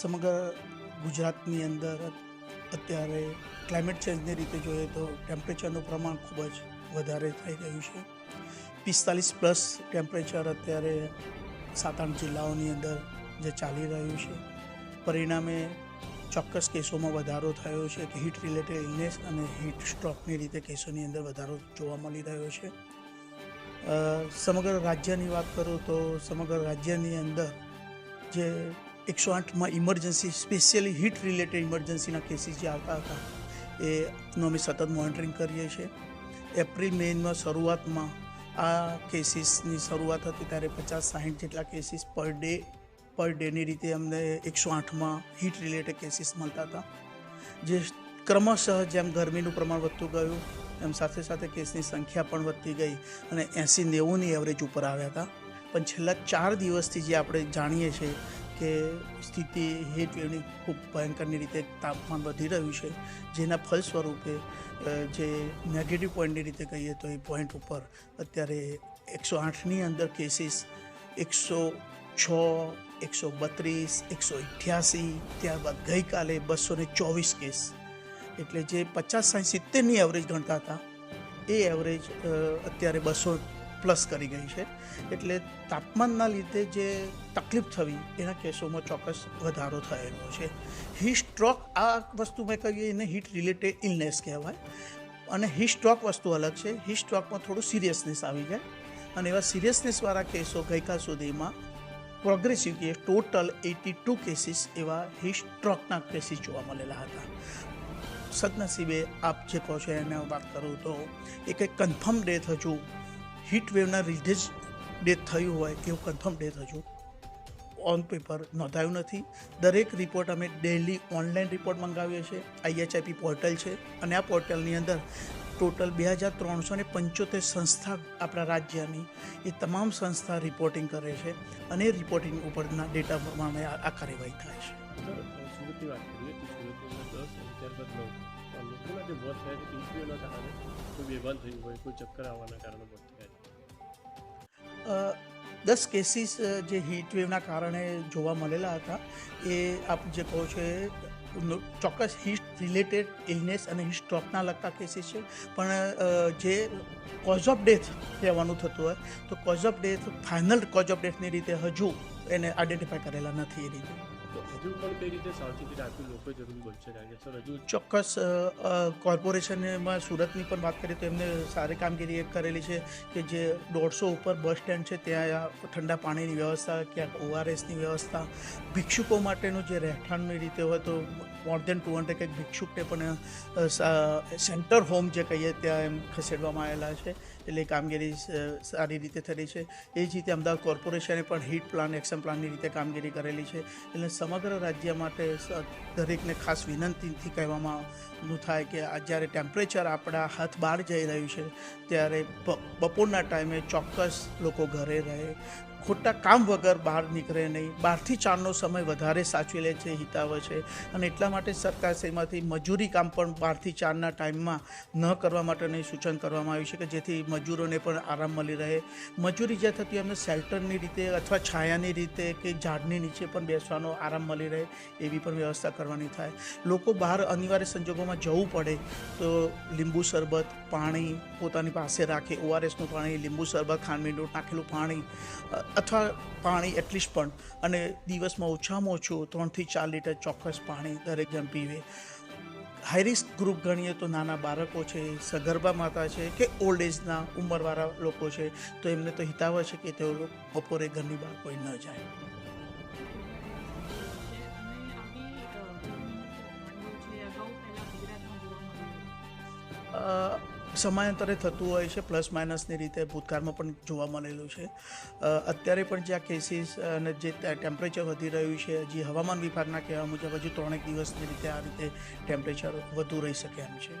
સમગ્ર ગુજરાતની અંદર અત્યારે ક્લાઇમેટ ચેન્જની રીતે જોઈએ તો ટેમ્પરેચરનું પ્રમાણ ખૂબ જ વધારે થઈ રહ્યું છે. પિસ્તાલીસ પ્લસ ટેમ્પરેચર અત્યારે સાત આઠ જિલ્લાઓની અંદર જે ચાલી રહ્યું છે. પરિણામે ચોક્કસ કેસોમાં વધારો થયો છે કે હીટ રિલેટેડ ઇલનેસ અને હીટ સ્ટ્રોકની રીતે કેસોની અંદર વધારો જોવા મળી રહ્યો છે. સમગ્ર રાજ્યની વાત કરું તો સમગ્ર રાજ્યની અંદર જે એકસો આઠમાં ઇમરજન્સી સ્પેશિયલી હીટ રિલેટેડ ઇમરજન્સીના કેસીસ જે આવતા હતા એનું અમે સતત મોનિટરિંગ કરીએ છીએ. એપ્રિલ મેમાં શરૂઆતમાં આ કેસીસની શરૂઆત હતી, ત્યારે પચાસ, સાહીઠ જેટલા કેસીસ પર ડે પર ડેની રીતે અમને એકસો આઠમાં હીટ રિલેટેડ કેસીસ મળતા હતા. જે ક્રમશઃ જેમ ગરમીનું પ્રમાણ વધતું ગયું, એમ સાથે સાથે કેસની સંખ્યા પણ વધતી ગઈ અને એંસી નેવુંની એવરેજ ઉપર આવ્યા હતા. પણ છેલ્લા ચાર દિવસથી જે આપણે જાણીએ છીએ કે સ્થિતિ હીટ ખૂબ ભયંકરની રીતે તાપમાન વધી રહ્યું છે. જેના ફલ સ્વરૂપે જે નેગેટિવ પોઈન્ટની રીતે કહીએ તો એ પોઈન્ટ ઉપર અત્યારે એકસો આઠની અંદર કેસીસ એકસો છ, એકસો બત્રીસ, એકસો અઠ્યાસી, ત્યારબાદ ગઈકાલે બસો ને ચોવીસ કેસ એટલે જે પચાસ સાઠ સિત્તેરની એવરેજ ગણતા હતા, એ એવરેજ અત્યારે બસો પ્લસ કરી ગઈ છે. એટલે તાપમાનના લીધે જે તકલીફ થવી, એના કેસોમાં ચોક્કસ વધારો થયેલો છે. હીટ સ્ટ્રોક આ વસ્તુ મેં કહીએ એને હીટ રિલેટેડ ઇલનેસ કહેવાય. અને હીટ સ્ટ્રોક વસ્તુ અલગ છે. હીટ સ્ટ્રોકમાં થોડું સિરિયસનેસ આવી જાય. અને એવા સિરિયસનેસવાળા કેસો ગઈકાલ સુધીમાં પ્રોગ્રેસિવ કે ટોટલ એટી ટુ કેસીસ એવા હીટ સ્ટ્રોકના કેસીસ જોવા મળેલા હતા. સદનસીબે આપ જે કહો છો એને વાત કરું તો એ કંઈક કન્ફર્મ ડેથ હજુ હીટ વેવના લીધે જ ડેથ થયું હોય એવું કન્ફર્મ ડેથ હજુ ઓન પેપર નોંધાયું નથી. દરેક રિપોર્ટ અમે ડેલી ઓનલાઈન રિપોર્ટ મંગાવીએ છીએ. આઈએચઆઈપી પોર્ટલ છે અને આ પોર્ટલની અંદર ટોટલ બે હજાર ત્રણસો પંચોતેર સંસ્થા આપણા રાજ્યની એ તમામ સંસ્થા રિપોર્ટિંગ કરે છે અને રિપોર્ટિંગ ઉપરના ડેટા પ્રમાણે આ કાર્યવાહી થાય છે. લોકોના જે મોત થયા છે કોઈ બેભાન થયું હોય, કોઈ ચક્કર આવવાના કારણે દસ કેસીસ જે વેવના કારણે જોવા મળેલા હતા, એ આપ જે કહો છો એ ચોક્કસ હિસ્ટ રિલેટેડ ઇલનેસ અને હિસ્ટ્રોકના લગતા કેસીસ છે. પણ જે કોઝ ઓફ ડેથ કહેવાનું થતું હોય, તો cause of death final cause of ડેથની રીતે હજુ એને આઈડેન્ટિફાય કરેલા નથી એ રીતે. હજુ પણ કઈ રીતે સાવચેતી રાખવી લોકો જરૂરી બનશે સર હજુ ચોક્કસ કોર્પોરેશનમાં સુરતની પણ વાત કરીએ તો એમને સારી કામગીરી એક કરેલી છે કે જે દોઢસો ઉપર બસ સ્ટેન્ડ છે ત્યાં ઠંડા પાણીની વ્યવસ્થા, ક્યાંક ઓઆરએસની વ્યવસ્થા, ભિક્ષુકો માટેનું જે રહેઠાણની રીતે હોય તો મોર દેન ટુ હંડ્રેડ કંઈક ભિક્ષુકને પણ સેન્ટર હોમ જે કહીએ ત્યાં એમ ખસેડવામાં આવેલા છે. એટલે કામગીરી સારી રીતે થઈ છે. એ જ રીતે અમદાવાદ કોર્પોરેશને પણ હીટ પ્લાન એક્શન પ્લાનની રીતે કામગીરી કરેલી છે. એટલે સમગ્ર રાજ્ય માટે દરેકને ખાસ વિનંતીથી કહેવામાં થાય કે જ્યારે ટેમ્પરેચર આપણા હાથ બહાર જઈ રહ્યું છે, ત્યારે બપોરના ટાઈમે ચોક્કસ લોકો ઘરે રહે. ખોટા કામ વગર બહાર નીકળે નહીં. બારથી ચારનો સમય વધારે સાચવી લે છે હિતાવે છે. અને એટલા માટે સરકારશ્રીમાંથી મજૂરી કામ પણ બારથી ચારના ટાઈમમાં ન કરવા માટેનું સૂચન કરવામાં આવ્યું છે કે જેથી મજૂરોને પણ આરામ મળી રહે. મજૂરી જે થતી એમને શેલ્ટરની રીતે અથવા છાયાની રીતે કે ઝાડની નીચે પણ બેસવાનો આરામ મળી રહે એવી પણ વ્યવસ્થા કરવાની થાય. લોકો બહાર અનિવાર્ય સંજોગોમાં જવું પડે તો લીંબુ શરબત, પાણી પોતાની પાસે રાખે. ઓઆરએસનું પાણી, લીંબુ શરબત ખાંડમીઠું નાખેલું પાણી અથવા પાણી એટલીસ્ટ પણ. અને દિવસમાં ઓછામાં ઓછું ત્રણથી ચાર લીટર ચોક્કસ પાણી દરેક જણ પીવે. હાઈ રિસ્ક ગ્રુપ ગણીએ તો નાના બાળકો છે, સગર્ભા માતા છે કે ઓલ્ડ એજના ઉંમરવાળા લોકો છે, તો એમને તો હિતાવ છે કે તેઓ બપોરે ઘરની બહાર કોઈ ન જાય. સમયાંતરે થતું હોય છે, પ્લસ માઇનસની રીતે ભૂતકાળમાં પણ જોવા મળેલું છે. અત્યારે પણ જે આ કેસીસ અને જે ટેમ્પરેચર વધી રહ્યું છે હજી હવામાન વિભાગના કહેવા મુજબ હજુ ત્રણેક દિવસની રીતે આ રીતે ટેમ્પરેચર વધુ રહી શકે એમ છે.